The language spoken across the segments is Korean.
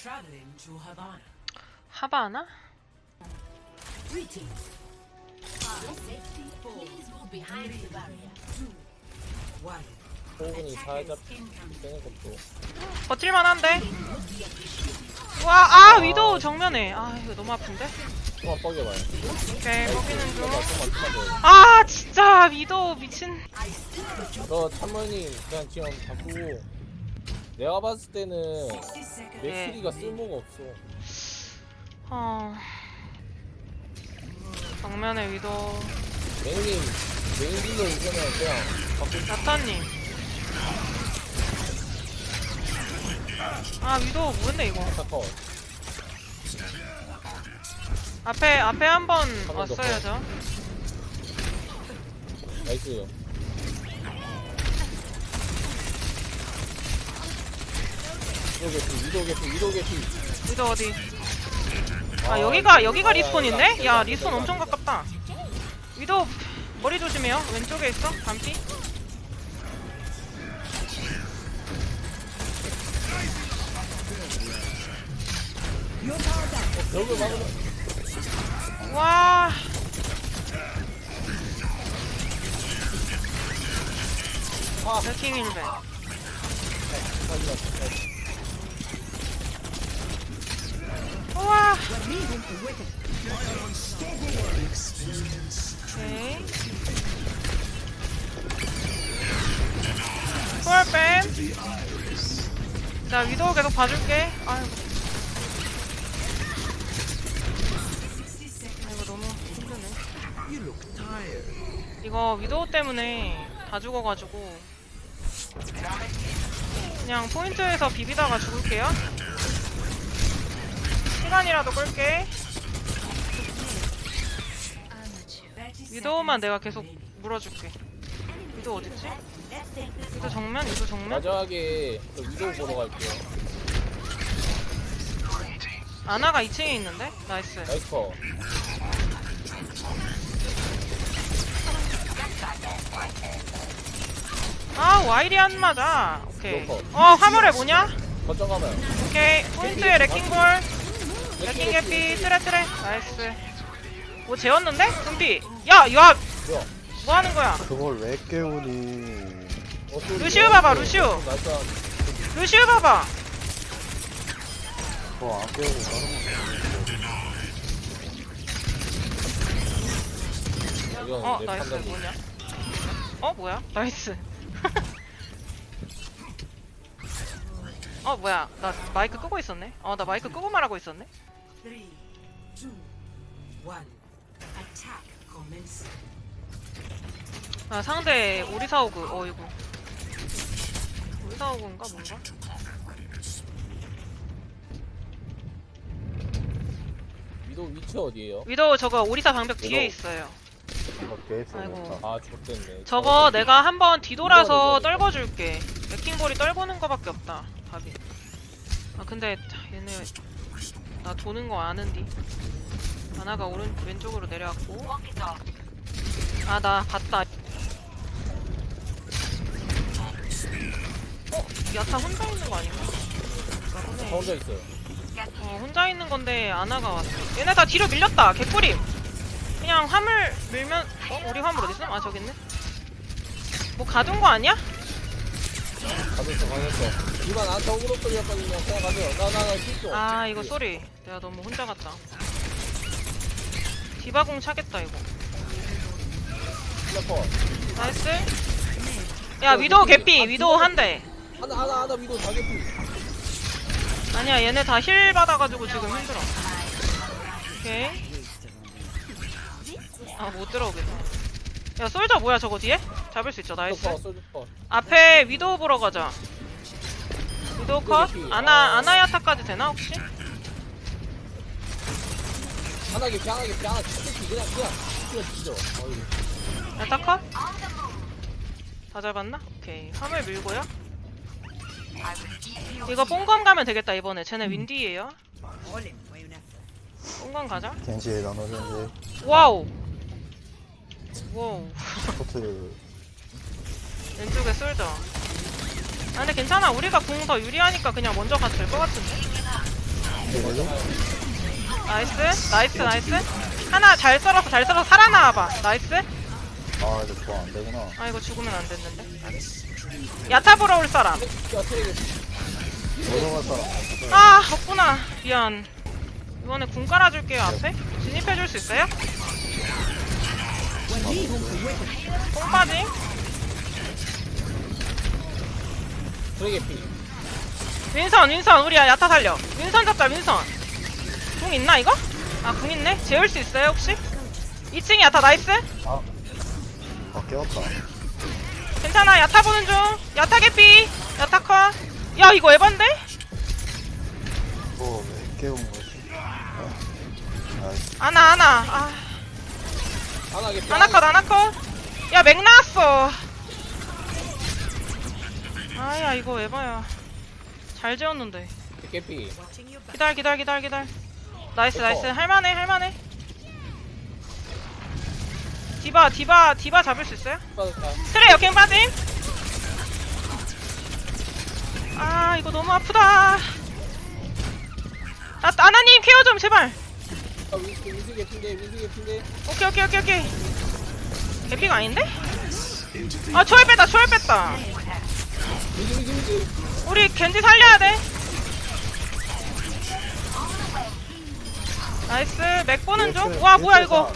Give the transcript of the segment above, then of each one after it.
Traveling to Havana. 하바나? Greetings. One. 호흡이 살짝 빼는 것도 버틸만 한데? 와, 아, 위도우 정면에. 아, 이거 너무 아픈데? 조금만 뻐겨봐요 오케이, 먹이는 중. 조금만 조금만 조금만 아, 진짜, 위도우 미친. 저 참모님 그냥 지금 바꾸고 내가 봤을 때는 60 seconds. 네. 맥크리가 쓸모가 없어 어. 정면에 위도우. 메인님 메인 딜러 이제는 그냥 바꾸고 야타님. 아, 위도우 뭐했네, 이거. 잠깐 앞에, 앞에 한번 더 왔어야죠. 나이스 위도 개피 위도 개피 위도 개피 위도우 어디? 아, 여기가, 여기가 리스폰인데? 야, 리스폰 엄청 가깝다. 위도우 머리 조심해요. 왼쪽에 있어, 반피. 벽을 와. 아. 레킹 일배. 우와. 오케이. 폴뱀. 자, 위도우 계속 봐줄게. 아유. 이거 너무 힘드네. 이거 위도우 때문에 다 죽어가지고 그냥 포인트에서 비비다가 죽을게요. 시간이라도 끌게. 위도우만 내가 계속 물어줄게. 위도우 어딨지? 위도우 정면? 위도우 정면? 마지막에 저 위도 보러 갈게요 아나가 2층에 있는데? 나이스. 나이스 컷아 와일이 안 맞아. 오케이. 어 화물에 뭐냐? 거점 가봐요 오케이. 포인트에 레킹볼. 레킹 개피 트레 트레. 나이스. 뭐 재웠는데? 금비. 야, 야, 뭐야 뭐 하는 거야? 그걸 왜 깨우니? 루시우 봐봐, 또 루시우. 루시우 봐봐. 그거 안 깨우고 다른 거 어, 내 나이스. 뭐냐? 어, 뭐야? 나이스. 어, 뭐야? 나 마이크 끄고 있었네. 어, 나 마이크 끄고 말하고 있었네. Attack commence. 아, 상대 오리 사오그. 어, 이거. 오리 사오그인가 뭔가? 위도 위치 어디에요? 위도우 저거 오리사 방벽 뒤에 위도우. 있어요. 아이고. 좋다. 아 좋댔네 저거 내가 한번 뒤돌아서 떨궈줄게. 레킹볼이 떨구는 거밖에 없다. 답이. 아 근데 얘네 나 도는 거 아는디. 하나가 오른 왼쪽으로 내려왔고. 아 나 봤다. 어 야타 혼자 있는 거 아닌가? 저 보네. 혼자 있어요 어 혼자 있는 건데 아나가 왔어. 얘네 다 뒤로 밀렸다. 개꿀임. 그냥 화물 밀면 어 우리 화물 어디 있어? 아 저기 있네. 뭐 가둔 거 아니야? 가졌어 가졌어 이만 나한테 오그로 끌렸거든요. 나나나 실수 아 이거 쏘리. 내가 너무 혼자 갔다. 디바공 차겠다 이거. 플래퍼 나이스. 야 위도우 개피. 위도우 한 대. 하나 하나 하나 위도 자개피. 아니야 얘네 다 힐 받아가지고 지금 힘들어. 오케이. 아 못 들어오겠다 야 솔저 뭐야 저거 뒤에? 잡을 수 있죠 나이스. 쏠퍼 앞에 위도우 보러 가자 위도우 컷? 아나 아나야타까지 되나 혹시? 하나 개피 하나 개피 하나 개피 그냥 그냥 그냥 뒤져. 어이. 야타 컷? 다 잡았나? 오케이. 화물 밀고요. 이거 뽕검 가면 되겠다 이번에. 쟤네 윈디에요. 뽕검 가자. 겐지 나노 겐지 와우. 와우. 포트. 왼쪽에 아 근데 괜찮아. 우리가 궁 더 유리하니까 그냥 먼저 가도 될 것 같은데? 나이스. 나이스 나이스. 하나 잘 썰어서 잘 썰어서 살아나와봐. 나이스. 아 이거 좋아 안 되구나. 아 이거 죽으면 안 됐는데? 야타 보러 올 사람 넘어갈 사람 아 없구나. 미안. 이번에 궁 깔아줄게요 앞에. 진입해줄 수 있어요? 뽕 빠짐 트랙에 피. 윈선 윈선 우리 야타 살려. 윈선 잡자 윈선. 궁 있나 이거? 아 궁 있네? 재울 수 있어요 혹시? 2층 야타 나이스? 아 깨웠다. 괜찮아 야타 보는 중. 야타 개피. 야타 컷야 이거 에반데? 또왜 깨운 거지? 아, 나이스. 아나 아나. 아. 안하게 피. 아나 컷 아나 컷야 맥 나왔어 아야 이거 에바야 잘 재웠는데. 개피 기다려 기다려 기다려 기다려. 나이스 나이스. 할만해 할만해. 디바 디바 디바 잡을 수 있어요? 빠졌다. 트레 역행 빠짐. 아 이거 너무 아프다. 아 아나님 케어 좀 제발. 아 윈스 윈스 개피인데 윈스 개피인데. 오케이 오케이 오케이 오케이. 개피가 아닌데? 아 초월 뺐다 초월 뺐다 우리 겐지 살려야 돼. 나이스. 맥 보는 중 와 뭐야 이거?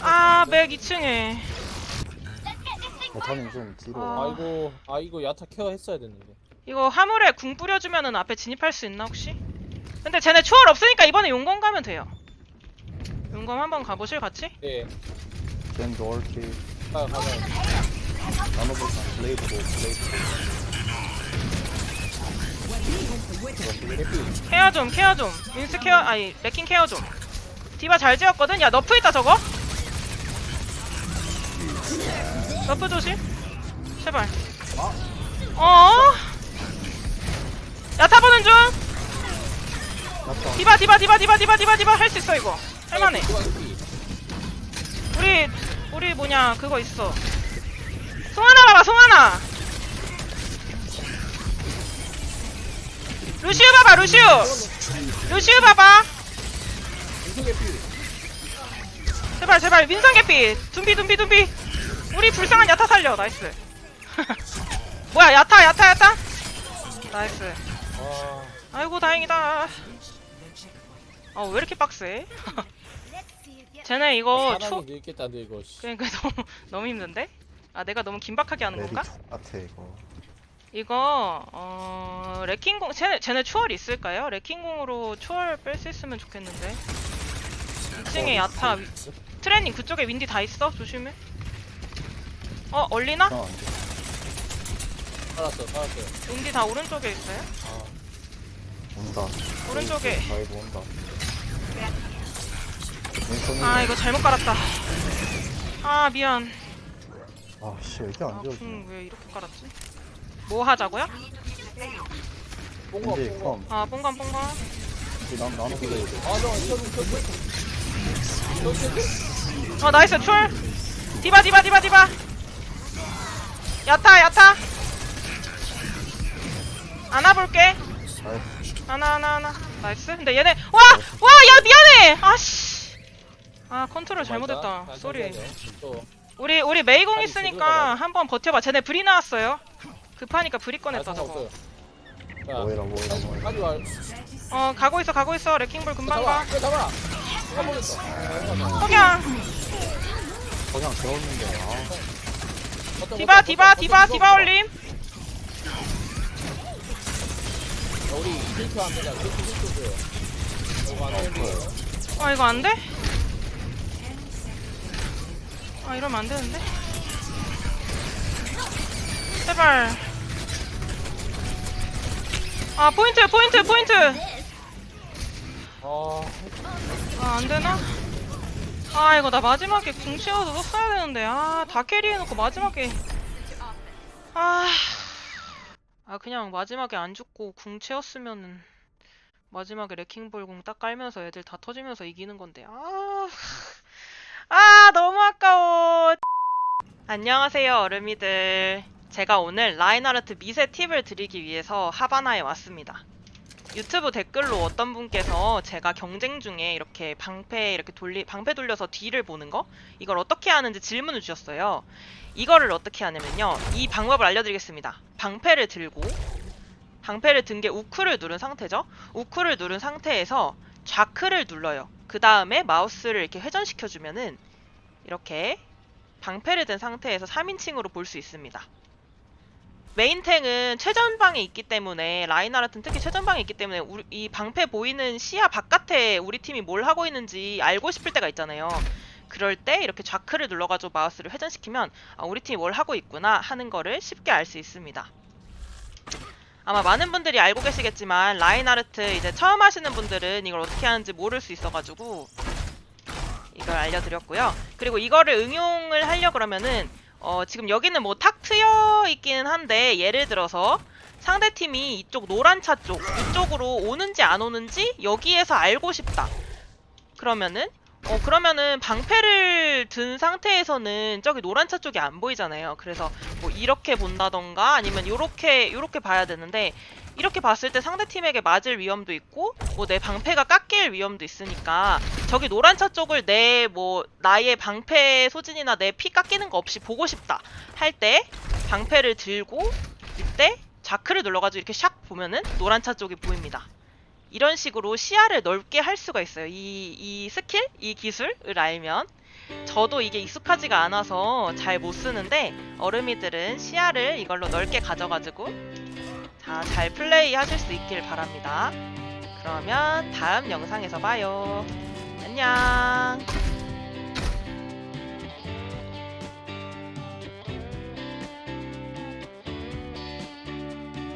아맥 2층에. 못하면 좀 뒤로. 아. 아이고 아 이거 야타 케어 했어야 됐는데. 이거 화물에 궁 뿌려주면은 앞에 진입할 수 있나 혹시? 근데 쟤네 추월 없으니까 이번에 용검 가면 돼요. 용검 한번 가보실 같이? 예. 젠 도얼키 가요 가요 나눠볼까? 블레이드고 블레이드고 개피 케어 좀, 케어 좀. 윈스 케어, 아니 레킹 케어 좀. 디바 잘 지었거든. 야 너프 있다 저거. 너프 조심. 제발. 어? 야타 보는 중. 디바, 디바, 디바, 디바, 디바, 디바, 디바 할 수 있어 이거. 할만해. 우리 우리 뭐냐 그거 있어. 송하나 봐봐 송하나. 루시우 봐봐 루시우. 루시우 봐봐. 제발 제발 민성 개피. 둠비 둠비 둠비. 우리 불쌍한 야타 살려 나이스. 뭐야 야타 야타 야타. 나이스. 아 아이고 다행이다. 아왜 이렇게 빡세? 쟤네 이거 초 사람이 늙겠다는데 이거 씨. 그러니까 너무 너무 힘든데? 아 내가 너무 긴박하게 하는 레디 건가? 똑같아 이거 이거 어 레킹공 쟤네 쟤네 초월 있을까요? 레킹공으로 초월 뺄 수 있으면 좋겠는데. 2층에 야타 위- 트레님 그쪽에 윈디 다 있어 조심해. 어 얼리나? 안돼 살았어 살았어요 윈디 다 오른쪽에 있어요? 아 온다 오른쪽에. 다이브 온다 아 이거 잘못 깔았다. 아 미안. 아씨 왜 이렇게 안 지워지냐 아궁왜 이렇게 깔았지? 뭐 하자고요? 뽕거 이제 컴. 아 뽕감 뽕감. 난 나눠 아너 저기 저기 어 나이스 출. 디바 디바 디바 디바. 야타 야타. 안아볼게. 나이스 하나 하나 하나 나이스. 근데 얘네 와! 와 야 미안해! 아씨. 아 컨트롤 잘못했다. 쏘리. 또. 우리 우리 메이공 아니, 있으니까 제대로 한번 버텨봐. 쟤네 불이 나왔어요 급하니까 불이 꺼냈다 아, 저거 상관없어요. 자. 뭐해라 가지 말어 가고 있어 가고 있어. 레킹볼 금방 잡아 가. 그래 잡아. 누가 버렸어. 석양. 그냥 재웠는데 아 버텨, 디바 버텨, 디바 버텨, 디바 버텨, 디바 버텨. 올림. 야, 우리 힐트 안 되냐 힐트 힐트 줘요 이거 안 되는데. 아 이거 안 돼? 아 이러면 안 되는데 제발 아 포인트 포인트 포인트 아 아, 안 되나? 아, 이거 나 마지막에 궁 채워서 썼어야 되는데. 아, 다 캐리해놓고 마지막에. 아. 아, 그냥 마지막에 안 죽고 궁 채웠으면은. 마지막에 레킹볼 궁 딱 깔면서 애들 다 터지면서 이기는 건데. 아. 아, 너무 아까워. 안녕하세요, 얼음이들. 제가 오늘 라인하르트 미세 팁을 드리기 위해서 하바나에 왔습니다. 유튜브 댓글로 어떤 분께서 제가 경쟁 중에 이렇게 방패 이렇게 돌리 방패 돌려서 뒤를 보는 거 이걸 어떻게 하는지 질문을 주셨어요. 이거를 어떻게 하냐면요. 이 방법을 알려드리겠습니다. 방패를 들고 방패를 든 게 우크를 누른 상태죠. 우크를 누른 상태에서 좌크를 눌러요. 그 다음에 마우스를 이렇게 회전시켜 주면은 이렇게 방패를 든 상태에서 3인칭으로 볼 수 있습니다. 메인탱은 최전방에 있기 때문에 라인하르트는 특히 최전방에 있기 때문에 우리- 이 방패 보이는 시야 바깥에 우리 팀이 뭘 하고 있는지 알고 싶을 때가 있잖아요. 그럴 때 이렇게 좌크를 눌러가지고 마우스를 회전시키면 아, 우리 팀이 뭘 하고 있구나 하는 거를 쉽게 알 수 있습니다. 아마 많은 분들이 알고 계시겠지만 라인하르트 이제 처음 하시는 분들은 이걸 어떻게 하는지 모를 수 있어가지고 이걸 알려드렸고요. 그리고 이거를 응용을 하려 그러면은 어, 지금 여기는 뭐 탁 트여 있기는 한데 예를 들어서 상대 팀이 이쪽 노란 차 쪽 이쪽으로 오는지 안 오는지 여기에서 알고 싶다. 그러면은 어 그러면은 방패를 든 상태에서는 저기 노란 차 쪽이 안 보이잖아요. 그래서 뭐 이렇게 본다던가 아니면 요렇게 요렇게 봐야 되는데 이렇게 봤을 때 상대 팀에게 맞을 위험도 있고 뭐 내 방패가 깎일 위험도 있으니까 저기 노란 차 쪽을 내 뭐 나의 방패 소진이나 내 피 깎이는 거 없이 보고 싶다 할 때 방패를 들고 이때 좌크를 눌러가지고 이렇게 샥 보면은 노란 차 쪽이 보입니다. 이런 식으로 시야를 넓게 할 수가 있어요. 이, 이 스킬, 이 기술을 알면 저도 이게 익숙하지가 않아서 잘 못 쓰는데 어르미들은 시야를 이걸로 넓게 가져가지고 자, 잘 플레이 하실 수 있길 바랍니다. 그러면 다음 영상에서 봐요. 안녕.